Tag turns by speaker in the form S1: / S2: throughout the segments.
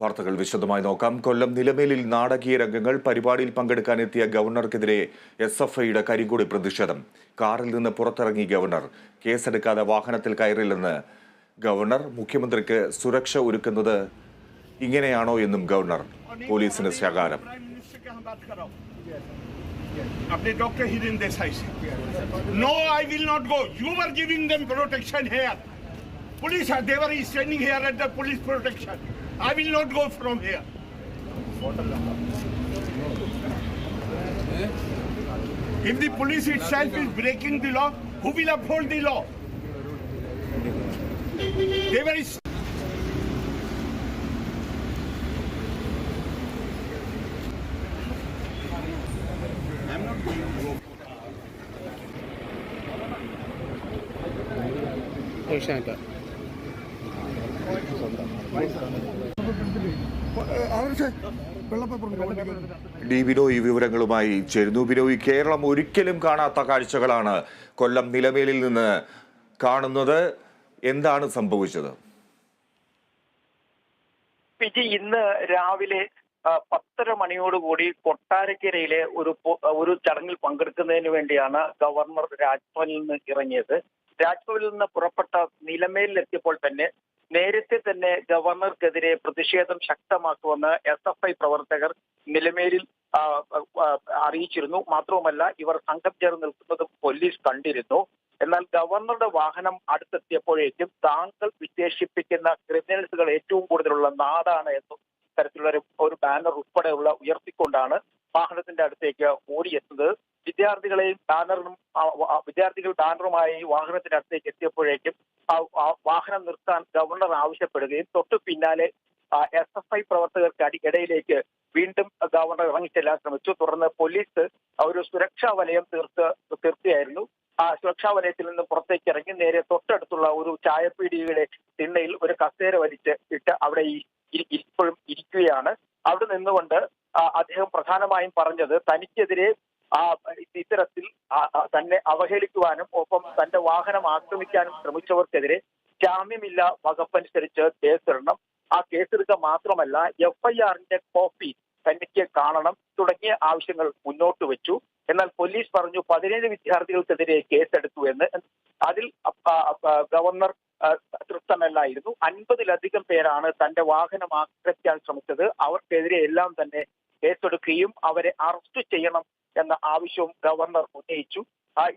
S1: വാർത്തകൾ വിശദമായി നോക്കാം കൊല്ലം നിലമേലിൽ നാടകീയ രംഗങ്ങൾ പരിപാടിയിൽ പങ്കെടുക്കാനെത്തിയ ഗവർണർക്കെതിരെ എസ് എഫ് ഐയുടെ കരിങ്കൊടി പ്രതിഷേധം കാറിൽ നിന്ന് പുറത്തിറങ്ങി ഗവർണർ കേസെടുക്കാതെ വാഹനത്തിൽ കയറില്ലെന്ന് ഗവർണർ മുഖ്യമന്ത്രിക്ക് സുരക്ഷ ഒരുക്കുന്നത് ഇങ്ങനെയാണോ എന്നും ഗവർണർ പോലീസിന് ശകാരം
S2: प्राइम मिनिस्टर के हम बात कर रहा हूँ अपने डॉक्टर हिरेन देसाई से no I will not go you are giving them protection here police they were standing here at the police protection I will not go from here. If the police itself is breaking the law, who will uphold the law? They were
S3: Santa.
S1: ഡി ഈ വിവരങ്ങളുമായി ചേരുന്നു. ബിനോയ് കേരളം ഒരിക്കലും കാണാത്ത കാഴ്ചകളാണ് കൊല്ലം നിലമേലിൽ നിന്ന് കാണുന്നത്. എന്താണ് സംഭവിച്ചത്?
S4: പിജി ഇന്ന് രാവിലെ പത്തര മണിയോടുകൂടി കൊട്ടാരക്കരയിലെ ഒരു ഒരു ചടങ്ങിൽ പങ്കെടുക്കുന്നതിന് വേണ്ടിയാണ് ഗവർണർ രാജ്ഭവനിൽ നിന്ന് ഇറങ്ങിയത്. രാജ്ഭവനിൽ നിന്ന് പുറപ്പെട്ട നിലമേലിലെത്തിയപ്പോൾ തന്നെ നേരത്തെ തന്നെ ഗവർണർക്കെതിരെ പ്രതിഷേധം ശക്തമാക്കുമെന്ന് എസ് എഫ് ഐ പ്രവർത്തകർ നിലമേലിൽ അറിയിച്ചിരുന്നു. മാത്രവുമല്ല ഇവർ സംഘം ചേർന്ന് നിൽക്കുന്നതും പോലീസ് കണ്ടിരുന്നു. എന്നാൽ ഗവർണറുടെ വാഹനം അടുത്തെത്തിയപ്പോഴേക്കും താങ്കൾ വിശേഷിപ്പിക്കുന്ന ക്രിമിനൽസുകൾ ഏറ്റവും കൂടുതലുള്ള നാടാണ് എന്നും തരത്തിലുള്ള ഒരു ബാനർ ഉൾപ്പെടെയുള്ള ഉയർത്തിക്കൊണ്ടാണ് വാഹനത്തിന്റെ അടുത്തേക്ക് ഓടിയെത്തുന്നത്. വിദ്യാർത്ഥികളെയും ബാനറിനും വിദ്യാർത്ഥികൾ ബാനറുമായി വാഹനത്തിന്റെ അടുത്തേക്ക് എത്തിയപ്പോഴേക്കും വാഹനം നിർത്താൻ ഗവർണർ ആവശ്യപ്പെടുകയും തൊട്ടു പിന്നാലെ എസ് എഫ് ഐ പ്രവർത്തകർക്ക് ഇടയിലേക്ക് വീണ്ടും ഗവർണർ ഇറങ്ങിച്ചെല്ലാൻ ശ്രമിച്ചു. തുടർന്ന് പോലീസ് ഒരു സുരക്ഷാ വലയം തീർത്ത് തീർത്തിയായിരുന്നു. ആ സുരക്ഷാ വലയത്തിൽ നിന്ന് പുറത്തേക്ക് ഇറങ്ങി നേരെ തൊട്ടടുത്തുള്ള ഒരു ചായപ്പീടികയുടെ തിണ്ണയിൽ ഒരു കസേര വലിച്ച് ഇട്ട് അവിടെ ഇപ്പോഴും ഇരിക്കുകയാണ്. അവിടെ നിന്നുകൊണ്ട് അദ്ദേഹം പ്രധാനമായും പറഞ്ഞത് തനിക്കെതിരെ ആ ഇത്തരത്തിൽ തന്നെ അവഹേളിക്കുവാനും ഒപ്പം തന്റെ വാഹനം ആക്രമിക്കാനും ശ്രമിച്ചവർക്കെതിരെ ജാമ്യമില്ല വകുപ്പനുസരിച്ച് കേസിടണം ആ കേസെടുക്കുക മാത്രമല്ല എഫ്ഐആറിന്റെ കോപ്പി തനിക്ക് കാണണം തുടങ്ങിയ ആവശ്യങ്ങൾ മുന്നോട്ട് വെച്ചു. എന്നാൽ പോലീസ് പറഞ്ഞു പതിനേഴ് വിദ്യാർത്ഥികൾക്കെതിരെ കേസെടുത്തു എന്ന്. അതിൽ ഗവർണർ തൃപ്തമല്ലായിരുന്നു. അൻപതിലധികം പേരാണ് തന്റെ വാഹനം ആക്രമിക്കാൻ ശ്രമിച്ചത്. അവർക്കെതിരെ എല്ലാം തന്നെ കേസെടുക്കുകയും അവരെ അറസ്റ്റ് ചെയ്യണം എന്ന ആവശ്യവും ഗവർണർ ഉന്നയിച്ചു.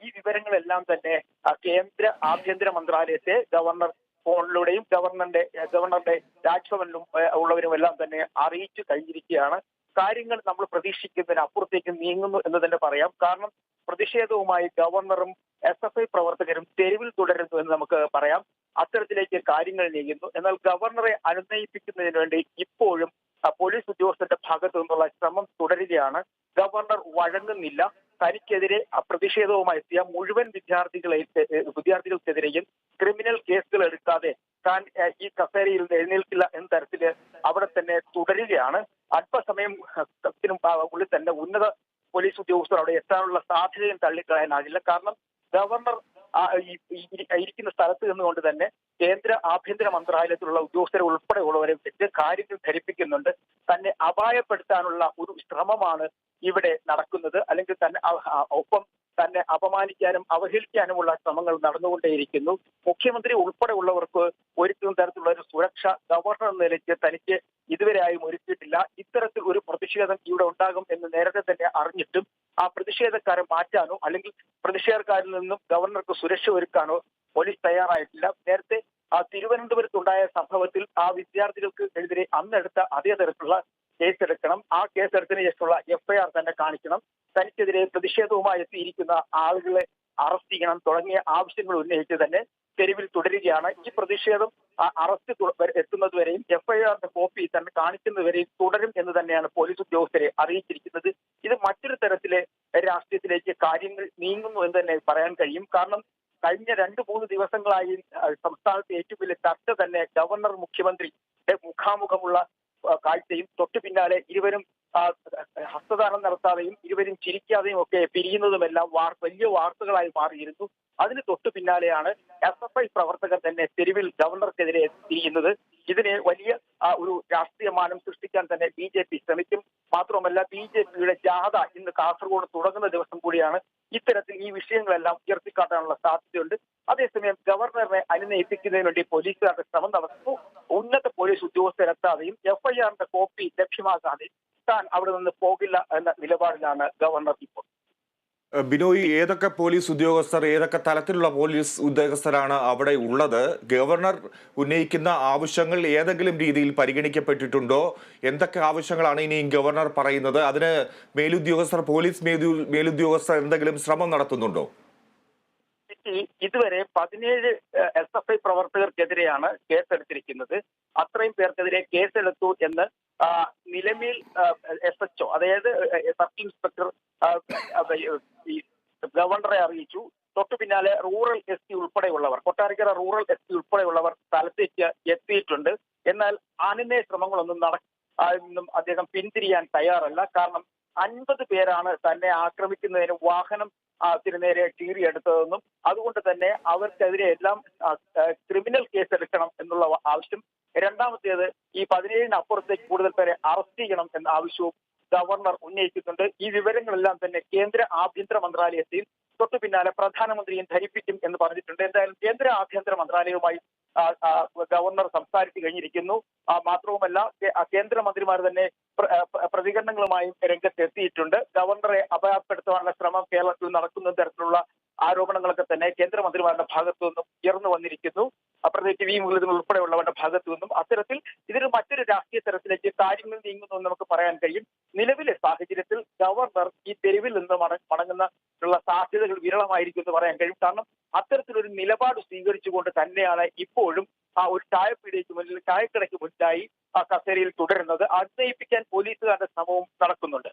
S4: ഈ വിവരങ്ങളെല്ലാം തന്നെ കേന്ദ്ര ആഭ്യന്തര മന്ത്രാലയത്തെ ഗവർണർ ഫോണിലൂടെയും ഗവർണറുടെ ഗവർണറുടെ രാജ്ഭവനിലും ഉള്ളവരും എല്ലാം തന്നെ അറിയിച്ചു കഴിഞ്ഞിരിക്കുകയാണ്. കാര്യങ്ങൾ നമ്മൾ പ്രതീക്ഷിക്കുന്നതിന് അപ്പുറത്തേക്ക് നീങ്ങുന്നു എന്ന് തന്നെ പറയാം. കാരണം പ്രതിഷേധവുമായി ഗവർണറും എസ് എഫ് ഐ പ്രവർത്തകരും തെരുവിൽ തുടരുന്നു എന്ന് നമുക്ക് പറയാം. അത്തരത്തിലേക്ക് കാര്യങ്ങൾ നീങ്ങുന്നു. എന്നാൽ ഗവർണറെ അനുനയിപ്പിക്കുന്നതിന് വേണ്ടി ഇപ്പോഴും പോലീസ് ഉദ്യോഗസ്ഥന്റെ ഭാഗത്തു നിന്നുള്ള ശ്രമം തുടരുകയാണ്. ഗവർണർ വഴങ്ങുന്നില്ല. തനിക്കെതിരെ പ്രതിഷേധവുമായി എത്തിയ മുഴുവൻ വിദ്യാർത്ഥികളെ വിദ്യാർത്ഥികൾക്കെതിരെയും ക്രിമിനൽ കേസുകൾ എടുക്കാതെ താൻ ഈ കസേരയിൽ എഴുന്നേൽക്കില്ല എന്ന തരത്തിൽ അവിടെ തന്നെ തുടരുകയാണ്. അല്പസമയം ഉള്ളിൽ തന്നെ ഉന്നത പോലീസ് ഉദ്യോഗസ്ഥർ അവിടെ എത്താനുള്ള സാധ്യതയും തള്ളിക്കളയാനാകില്ല. കാരണം ഗവർണർ ഇരിക്കുന്ന സ്ഥലത്ത് നിന്നുകൊണ്ട് തന്നെ കേന്ദ്ര ആഭ്യന്തര മന്ത്രാലയത്തിലുള്ള ഉദ്യോഗസ്ഥരെ ഉൾപ്പെടെ ഉള്ളവരെ വെച്ച് കാര്യങ്ങൾ ധരിപ്പിക്കുന്നുണ്ട്. തന്നെ അപായപ്പെടുത്താനുള്ള ഒരു ശ്രമമാണ് ഇവിടെ നടക്കുന്നത്. അല്ലെങ്കിൽ തന്നെ ഒപ്പം തന്നെ അപമാനിക്കാനും അവഹേളിക്കാനുമുള്ള ശ്രമങ്ങൾ നടന്നുകൊണ്ടേയിരിക്കുന്നു. മുഖ്യമന്ത്രി ഉൾപ്പെടെ ഉള്ളവർക്ക് ഒരുക്കുന്ന തരത്തിലുള്ള ഒരു സുരക്ഷ ഗവർണർ നിലയ്ക്ക് തനിക്ക് ഇതുവരെയായും ഒരുക്കിയിട്ടില്ല. ഇത്തരത്തിൽ ഒരു പ്രതിഷേധം ഇവിടെ ഉണ്ടാകും എന്ന് നേരത്തെ തന്നെ അറിഞ്ഞിട്ടും ആ പ്രതിഷേധക്കാരെ മാറ്റാനോ അല്ലെങ്കിൽ പ്രതിഷേധക്കാരിൽ നിന്നും ഗവർണർക്ക് സുരക്ഷ ഒരുക്കാനോ പോലീസ് തയ്യാറായിട്ടില്ല. നേരത്തെ ആ തിരുവനന്തപുരത്തുണ്ടായ സംഭവത്തിൽ ആ വിദ്യാർത്ഥികൾക്ക് എതിരെ അന്നെടുത്ത അതേ തരത്തിലുള്ള കേസെടുക്കണം. ആ കേസെടുത്തതിന് ശേഷമുള്ള എഫ്ഐആർ തന്നെ കാണിക്കണം. തനിക്കെതിരെ പ്രതിഷേധവുമായി എത്തിയിരിക്കുന്ന ആളുകളെ അറസ്റ്റ് ചെയ്യണം. തുടങ്ങിയ ആവശ്യങ്ങൾ ഉന്നയിച്ച് തന്നെ തെരുവിൽ തുടരുകയാണ്. ഈ പ്രതിഷേധം അറസ്റ്റ് എത്തുന്നതുവരെയും എഫ്ഐആറിന്റെ കോപ്പി തന്നെ കാണിക്കുന്നതുവരെയും തുടരും എന്ന് തന്നെയാണ് പോലീസ് ഉദ്യോഗസ്ഥരെ അറിയിച്ചിരിക്കുന്നത്. ഇത് മറ്റൊരു തരത്തിലെ രാഷ്ട്രീയത്തിലേക്ക് കാര്യങ്ങൾ നീങ്ങുന്നു എന്ന് തന്നെ പറയാൻ കഴിയും. കാരണം കഴിഞ്ഞ രണ്ട് മൂന്ന് ദിവസങ്ങളായി സംസ്ഥാനത്ത് ഏറ്റവും വലിയ ചർച്ച തന്നെ ഗവർണർ മുഖ്യമന്ത്രിയുടെ മുഖാമുഖമുള്ള കാഴ്ചയും തൊട്ടു പിന്നാലെ ഇരുവരും ഹസ്തദാനം നടത്താതെയും ഇരുവരും ചിരിക്കാതെയും ഒക്കെ പിരിയുന്നതുമെല്ലാം വാർ വലിയ വാർത്തകളായി മാറിയിരുന്നു. അതിന് തൊട്ടു പിന്നാലെയാണ് എസ് എഫ് ഐ പ്രവർത്തകർ തന്നെ തെരുവിൽ ഗവർണർക്കെതിരെ തിരിയുന്നത്. ഇതിനെ വലിയ ഒരു രാഷ്ട്രീയമാനം സൃഷ്ടിക്കാൻ തന്നെ ബി ജെ പി ശ്രമിക്കും. മാത്രമല്ല ബി ജെ പിയുടെ ജാഥ ഇന്ന് കാസർഗോഡ് തുടങ്ങുന്ന ദിവസം കൂടിയാണ് ഇത്തരത്തിൽ ഈ വിഷയങ്ങളെല്ലാം ഉയർത്തിക്കാട്ടാനുള്ള സാധ്യതയുണ്ട്. അതേസമയം ഗവർണറെ അനുനയിപ്പിക്കുന്നതിന് വേണ്ടി പോലീസുകാരുടെ ശ്രമം നടത്തുന്നു ഉന്നത പോലീസ് ഉദ്യോഗസ്ഥരെത്താതെയും എഫ്ഐആറിന്റെ കോപ്പി ലഭ്യമാകാതെ താൻ അവിടെ നിന്ന് പോകില്ല എന്ന നിലപാടിലാണ് ഗവർണർ ഇപ്പോൾ.
S1: ബിനോയ് ഏതൊക്കെ പോലീസ് ഉദ്യോഗസ്ഥർ ഏതൊക്കെ തലത്തിലുള്ള പോലീസ് ഉദ്യോഗസ്ഥരാണ് അവിടെ ഉള്ളത്? ഗവർണർ ഉന്നയിക്കുന്ന ആവശ്യങ്ങൾ ഏതെങ്കിലും രീതിയിൽ പരിഗണിക്കപ്പെട്ടിട്ടുണ്ടോ? എന്തൊക്കെ ആവശ്യങ്ങളാണ് ഇനിയും ഗവർണർ പറയുന്നത്? അതിന് മേലുദ്യോഗസ്ഥർ പോലീസ് മേലു- മേലുദ്യോഗസ്ഥർ എന്തെങ്കിലും ശ്രമം നടത്തുന്നുണ്ടോ?
S4: ഇതുവരെ പതിനേഴ് എസ് എഫ് ഐ പ്രവർത്തകർക്കെതിരെയാണ് കേസെടുത്തിരിക്കുന്നത്. അത്രയും പേർക്കെതിരെ കേസെടുത്തു എന്ന് നിലമേൽ എസ് എച്ച് ഒ അതായത് സബ് ഇൻസ്പെക്ടർ ഗവർണറെ അറിയിച്ചു. തൊട്ടു പിന്നാലെ റൂറൽ എസ് പി ഉൾപ്പെടെയുള്ളവർ കൊട്ടാരക്കര റൂറൽ എസ് പി ഉൾപ്പെടെയുള്ളവർ സ്ഥലത്തേക്ക് എത്തിയിട്ടുണ്ട്. എന്നാൽ അനുനയ ശ്രമങ്ങളൊന്നും നട അദ്ദേഹം പിന്തിരിയാൻ തയ്യാറല്ല. കാരണം അൻപത് പേരാണ് തന്നെ ആക്രമിക്കുന്നതിന് വാഹനം ആ, ത്തിന് നേരെ കീറിയെടുത്തതെന്നും അതുകൊണ്ട് തന്നെ അവർക്കെതിരെ എല്ലാം ക്രിമിനൽ കേസ് എടുക്കണം എന്നുള്ള ആവശ്യം രണ്ടാമത്തേത് ഈ പതിനേഴിന് അപ്പുറത്തേക്ക് കൂടുതൽ പേരെ അറസ്റ്റ് ചെയ്യണം എന്ന ആവശ്യവും ഗവർണർ ഉന്നയിക്കുന്നുണ്ട് ഈ വിവരങ്ങളെല്ലാം തന്നെ കേന്ദ്ര ആഭ്യന്തര മന്ത്രാലയത്തിൽ തൊട്ടു പിന്നാലെ പ്രധാനമന്ത്രിയും ധരിപ്പിക്കും എന്ന് പറഞ്ഞിട്ടുണ്ട്. എന്തായാലും കേന്ദ്ര ആഭ്യന്തര മന്ത്രാലയവുമായി ഗവർണർ സംസാരിച്ചു കഴിഞ്ഞിരിക്കുന്നു. മാത്രവുമല്ല കേന്ദ്രമന്ത്രിമാർ തന്നെ പ്രതികരണങ്ങളുമായും രംഗത്തെത്തിയിട്ടുണ്ട്. ഗവർണറെ അപകടപ്പെടുത്താനുള്ള ശ്രമം കേരളത്തിൽ നടക്കുന്ന തരത്തിലുള്ള ആരോപണങ്ങളൊക്കെ തന്നെ കേന്ദ്രമന്ത്രിമാരുടെ ഭാഗത്തു നിന്നും ഉയർന്നു വന്നിരിക്കുന്നു. അപ്രത്യേകിച്ച് പ്രത്യേകിച്ച് വി മുരളീധരൻ ഉൾപ്പെടെയുള്ളവരുടെ ഭാഗത്തു നിന്നും അത്തരത്തിൽ ഇതൊരു മറ്റൊരു രാഷ്ട്രീയ തരത്തിലേക്ക് കാര്യങ്ങൾ നീങ്ങുന്നു എന്ന് നമുക്ക് പറയാൻ കഴിയും. നിലവിലെ സാഹചര്യത്തിൽ ഗവർണർ ഈ തെരുവിൽ നിന്ന് മട- മടങ്ങുന്ന ഉള്ള സാധ്യതകൾ വിരളമായിരിക്കും എന്ന് പറയാൻ കഴിയും. കാരണം അത്തരത്തിലൊരു നിലപാട് സ്വീകരിച്ചുകൊണ്ട് തന്നെയാണ് ഇപ്പോഴും ആ ഒരു ചായപ്പീടിക്ക് മുന്നിൽ ചായക്കടയ്ക്ക് മുന്നിലായി ആ കസേരയിൽ തുടരുന്നത്. അതിനയിപ്പിക്കാൻ പോലീസുകാരുടെ ശ്രമവും നടക്കുന്നുണ്ട്.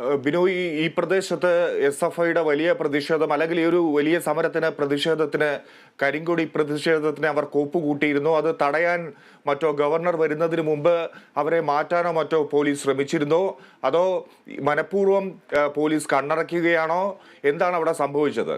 S1: ബിനോയ് ഈ- പ്രദേശത്ത് എസ് എഫ് ഐയുടെ വലിയ പ്രതിഷേധം അല്ലെങ്കിൽ ഈ ഒരു വലിയ സമരത്തിന് പ്രതിഷേധത്തിന് കരിങ്കൊടി പ്രതിഷേധത്തിന് അവർ കോപ്പ് കൂട്ടിയിരുന്നു അത് തടയാൻ മറ്റോ ഗവർണർ വരുന്നതിന് മുമ്പ് അവരെ മാറ്റാനോ മറ്റോ പോലീസ് ശ്രമിച്ചിരുന്നോ. അതോ മനഃപൂർവം പോലീസ് കണ്ണടയ്ക്കുകയാണോ? എന്താണ് അവിടെ സംഭവിച്ചത്?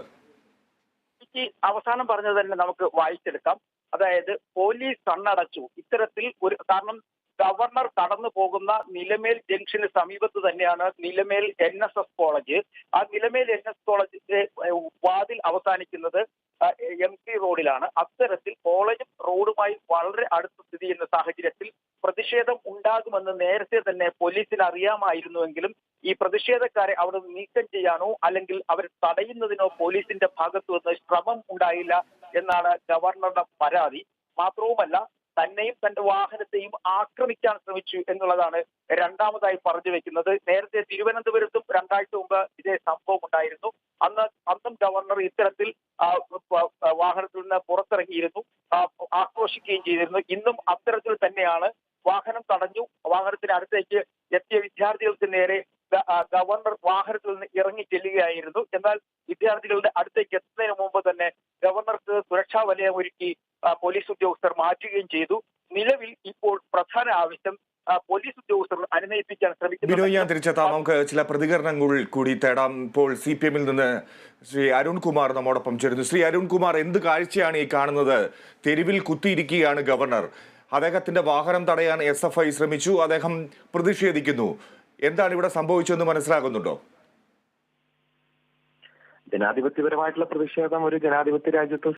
S4: അവസാനം പറഞ്ഞത് തന്നെ നമുക്ക് വായിച്ചെടുക്കാം. അതായത് പോലീസ് കണ്ണടച്ചു. ഇത്തരത്തിൽ ഒരു കാരണം ഗവർണർ കടന്നു പോകുന്ന നിലമേൽ ജംഗ്ഷന് സമീപത്ത് തന്നെയാണ് Nilamel N S S college ആ നിലമേൽ എൻ എസ് കോളേജിന്റെ വാതിൽ അവസാനിക്കുന്നത് എം സി റോഡിലാണ്. അത്തരത്തിൽ കോളേജും റോഡുമായി വളരെ അടുത്ത് സ്ഥിതി ചെയ്യുന്ന സാഹചര്യത്തിൽ പ്രതിഷേധം ഉണ്ടാകുമെന്ന് നേരത്തെ തന്നെ പോലീസിന് അറിയാമായിരുന്നുവെങ്കിലും ഈ പ്രതിഷേധക്കാരെ അവിടെ നീക്കം ചെയ്യാനോ അല്ലെങ്കിൽ അവരെ തടയുന്നതിനോ പോലീസിന്റെ ഭാഗത്തു നിന്ന് ശ്രമം ഉണ്ടായില്ല എന്നാണ് ഗവർണറുടെ പരാതി. മാത്രവുമല്ല തന്നെയും തന്റെ വാഹനത്തെയും ആക്രമിക്കാൻ ശ്രമിച്ചു എന്നുള്ളതാണ് രണ്ടാമതായി പറഞ്ഞു വെക്കുന്നത്. നേരത്തെ തിരുവനന്തപുരത്തും രണ്ടാഴ്ച മുമ്പ് ഇതേ സംഭവം ഉണ്ടായിരുന്നു. അന്ന് അന്നും ഗവർണർ ഇത്തരത്തിൽ വാഹനത്തിൽ നിന്ന് പുറത്തിറങ്ങിയിരുന്നു. ആക്രോശിക്കുകയും ചെയ്തിരുന്നു. ഇന്നും അത്തരത്തിൽ തന്നെയാണ് വാഹനം തടഞ്ഞു വാഹനത്തിന് അടുത്തേക്ക് എത്തിയ വിദ്യാർത്ഥികൾക്ക് നേരെ ഗവർണർ വാഹനത്തിൽ നിന്ന് ഇറങ്ങി ചെല്ലുകയായിരുന്നു. എന്നാൽ വിദ്യാർത്ഥികളുടെ അടുത്തേക്ക് എത്തുന്നതിന് മുമ്പ് തന്നെ ഗവർണർക്ക് സുരക്ഷാ വലയം ഒരുക്കി പോലീസ് ഉദ്യോഗസ്ഥർ മാറ്റുകയും ചെയ്തു. നിലവിൽ ഇപ്പോൾ പ്രധാന ആവശ്യം പോലീസ് ഉദ്യോഗസ്ഥർ അനുനയിപ്പിക്കാൻ
S1: ബിനോയ് ഞാൻ
S4: ശ്രമിക്കുന്നു
S1: തിരിച്ചെത്താം. നമുക്ക് ചില പ്രതികരണങ്ങൾ കൂടി തേടാം. ഇപ്പോൾ സി പി എമ്മിൽ നിന്ന് ശ്രീ അരുൺകുമാർ നമ്മോടൊപ്പം ചേരുന്നു. ശ്രീ അരുൺകുമാർ എന്ത് കാഴ്ചയാണ് ഈ കാണുന്നത്? തെരുവിൽ കുത്തിയിരിക്കുകയാണ് ഗവർണർ. അദ്ദേഹത്തിന്റെ വാഹനം തടയാൻ എസ് എഫ് ഐ ശ്രമിച്ചു. അദ്ദേഹം പ്രതിഷേധിക്കുന്നു. എന്താണ് ഇവിടെ സംഭവിച്ചതെന്ന് മനസ്സിലാകുന്നുണ്ടോ?
S5: ജനാധിപത്യപരമായിട്ടുള്ള പ്രതിഷേധം ഒരു ജനാധിപത്യ രാജ്യത്ത്